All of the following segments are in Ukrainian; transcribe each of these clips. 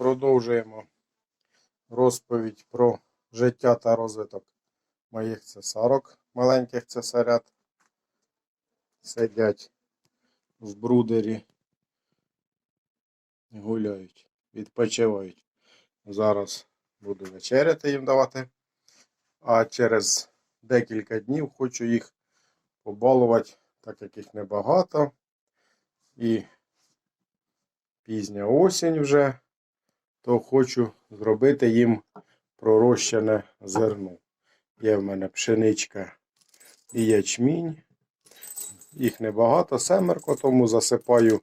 Продовжуємо розповідь про життя та розвиток моїх цесарок, маленьких цесарят. Сидять в брудері, гуляють, відпочивають. Зараз буду вечеряти їм давати. А через декілька днів хочу їх побалувати, так як їх небагато. І пізня осінь вже, то хочу зробити їм пророщене зерно. Є в мене пшеничка і ячмінь. Їх небагато, семерко, тому засипаю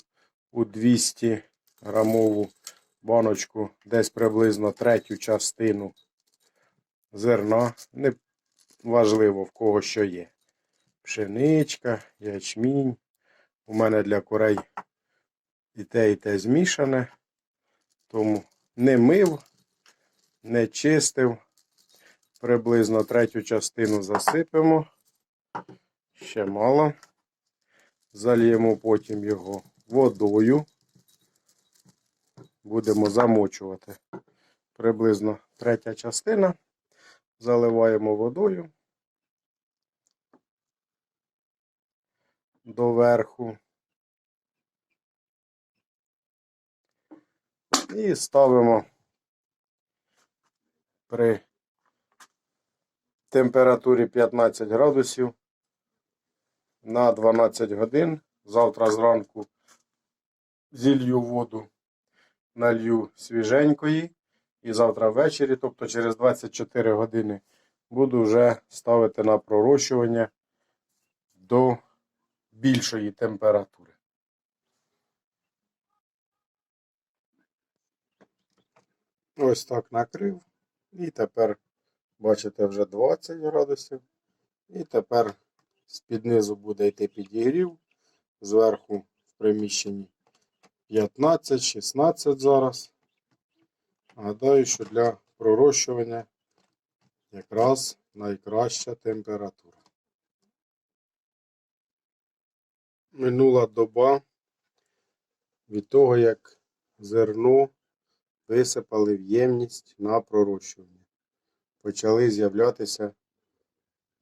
у 200 грамову баночку десь приблизно третю частину зерна. Не важливо в кого що є. Пшеничка, ячмінь. У мене для курей і те, і те змішане. Тому не мив, не чистив. Приблизно третю частину засипемо. Ще мало. Зальємо потім його водою. Будемо замочувати. Приблизно третя частина. Заливаємо водою доверху. І ставимо при температурі 15 градусів на 12 годин. Завтра зранку зілью воду, налью свіженької. І завтра ввечері, тобто через 24 години, буду вже ставити на пророщування до більшої температури. Ось так накрив. І тепер, бачите, вже 20 градусів. І тепер з-під низу буде йти підігрів. Зверху в приміщенні 15-16 зараз. Гадаю, що для пророщування якраз найкраща температура. Минула доба від того, як зерно висипали в ємність на пророщування. Почали з'являтися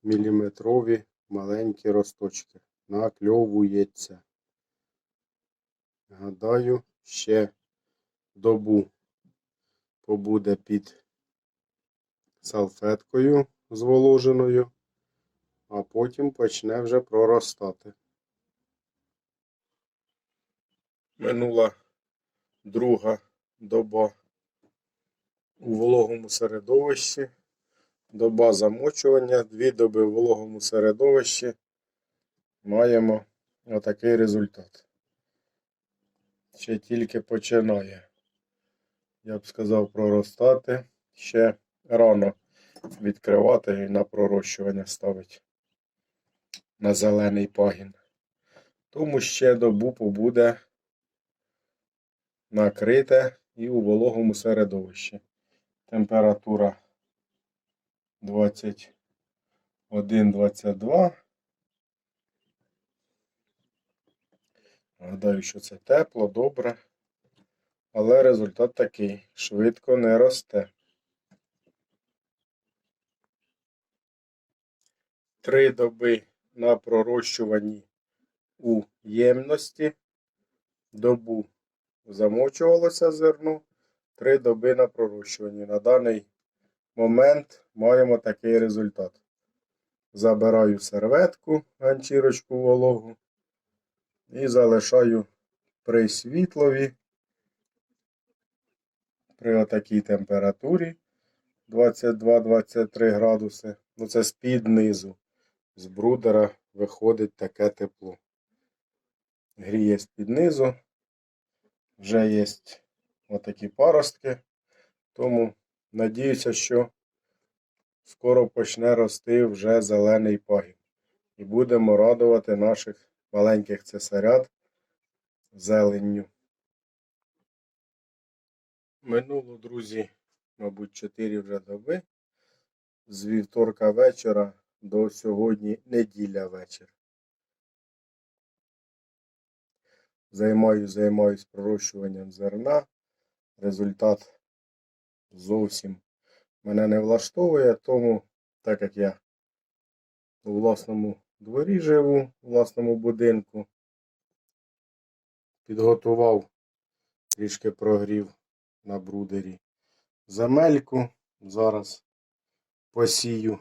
міліметрові маленькі росточки. Накльовується. Гадаю, ще добу побуде під салфеткою зволоженою, а потім почне вже проростати. Минула друга доба у вологому середовищі, доба замочування, дві доби в вологому середовищі. Маємо отакий результат. Ще тільки починає, я б сказав, проростати. Ще рано відкривати і на пророщування ставити на зелений пагін. Тому ще добу побуде накрите і у вологому середовищі. Температура 21-22. Гадаю, що це тепло, добре. Але результат такий. Швидко не росте. Три доби на пророщуванні у ємності. Добу замочувалося зерно. Три доби на пророщуванні. На даний момент маємо такий результат. Забираю серветку, ганчірочку вологу і залишаю при світлові при отакій температурі 22-23 градуси. Ну це з-під низу. З брудера виходить таке тепло. Гріє з-під низу. Вже є отакі паростки. Тому надіюся, що скоро почне рости вже зелений пагін. І будемо радувати наших маленьких цесарят зеленню. Минуло, друзі, мабуть, 4 вже доби. З вівторка вечора до сьогодні неділя вечір. Займаюсь, займаюсь пророщуванням зерна. результат зовсім мене не влаштовує, тому так як я у власному дворі живу, у власному будинку, підготував, трішки прогрів на брудері земельку. Зараз посію,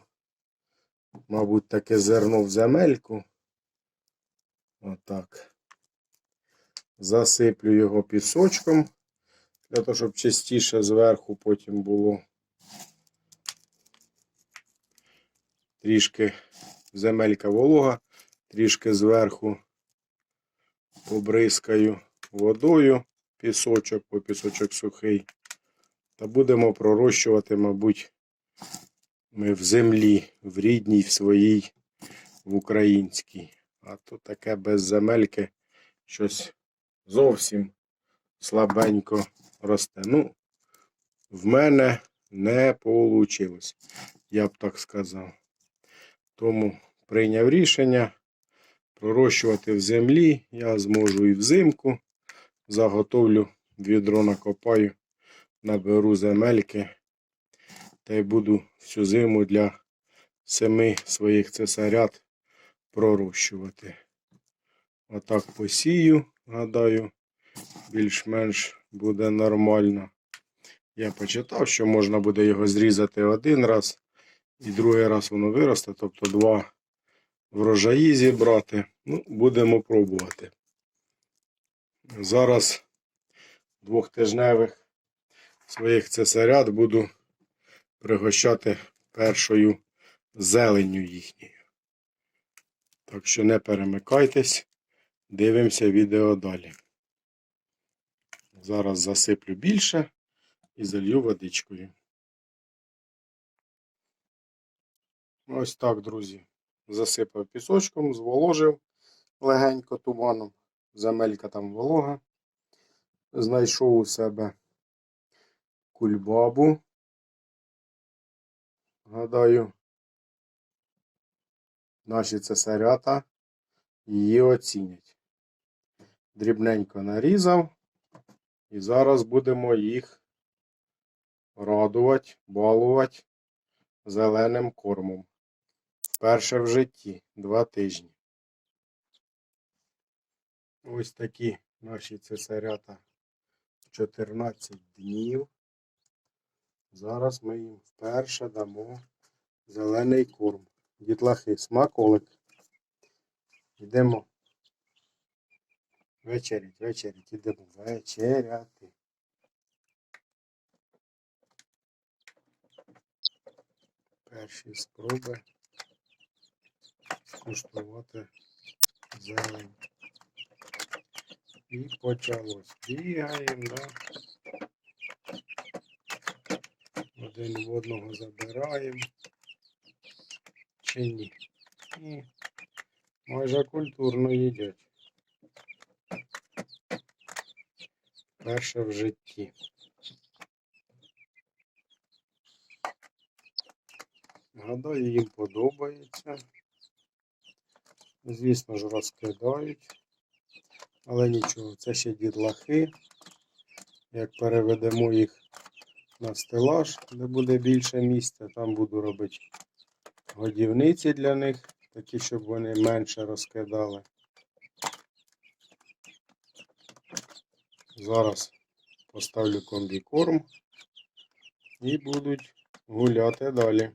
мабуть, таке зерно в земельку. Отак. Засиплю його пісочком, для того, щоб частіше зверху потім було трішки земелька волога, трішки зверху побризкаю водою пісочок, бо пісочок сухий. Та будемо пророщувати, мабуть, ми в землі, в рідній, в своїй, в українській. А то таке без земельки щось зовсім слабенько росте. Ну, в мене не вийшло, я б так сказав. Тому прийняв рішення пророщувати в землі. Я зможу і взимку. Заготовлю відро накопаю, наберу земельки та й буду всю зиму для семи своїх цесарят пророщувати. Отак посію, гадаю, більш-менш буде нормально. Я почитав, що можна буде його зрізати один раз, і другий раз воно виросте, тобто два врожаї зібрати. Ну, будемо пробувати. Зараз двохтижневих своїх цесарят буду пригощати першою зеленню їхньою. Так що не перемикайтесь, дивимося відео далі. Зараз засиплю більше і залью водичкою. Ось так, друзі. Засипав пісочком, зволожив легенько туманом. Земелька там волога. Знайшов у себе кульбабу. Гадаю, наші цесарята її оцінять. Дрібненько нарізав. І зараз будемо їх радувати, балувати зеленим кормом. Перше в житті два тижні. Ось такі наші цесарята 14 днів. Зараз ми їм вперше дамо зелений корм. Дітлахи, смаколик. Йдемо вечерять, вечерять, ідемо вечеряти. Перші спроби скуштувати зелень. І почалось. Бігаємо, да? Один в одного забираємо. Чи ні? Ні. Майже культурно їдять. Перше в житті. Гадаю, їм подобається. Звісно ж, розкидають. Але нічого, це ще дідлахи. Як переведемо їх на стелаж, де буде більше місця, там буду робити годівниці для них, такі, щоб вони менше розкидали. Зараз поставлю комбікорм і будуть гуляти далі.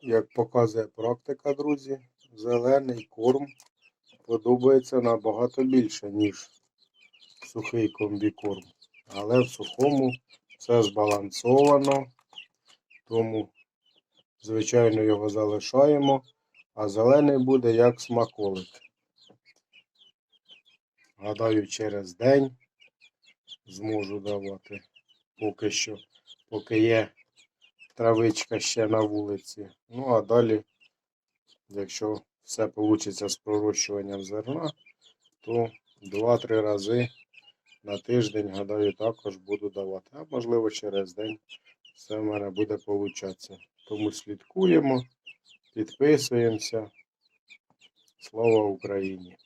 Як показує практика, друзі, зелений корм подобається набагато більше, ніж сухий комбікорм. Але в сухому все збалансовано, тому, звичайно, його залишаємо, а зелений буде як смаколик. Гадаю, через день зможу давати поки що, поки є травичка ще на вулиці. Ну, а далі, якщо все вийде з пророщуванням зерна, то 2-3 рази на тиждень, гадаю, також буду давати. А можливо, через день все в мене буде получатися. Тому слідкуємо, підписуємося. Слава Україні!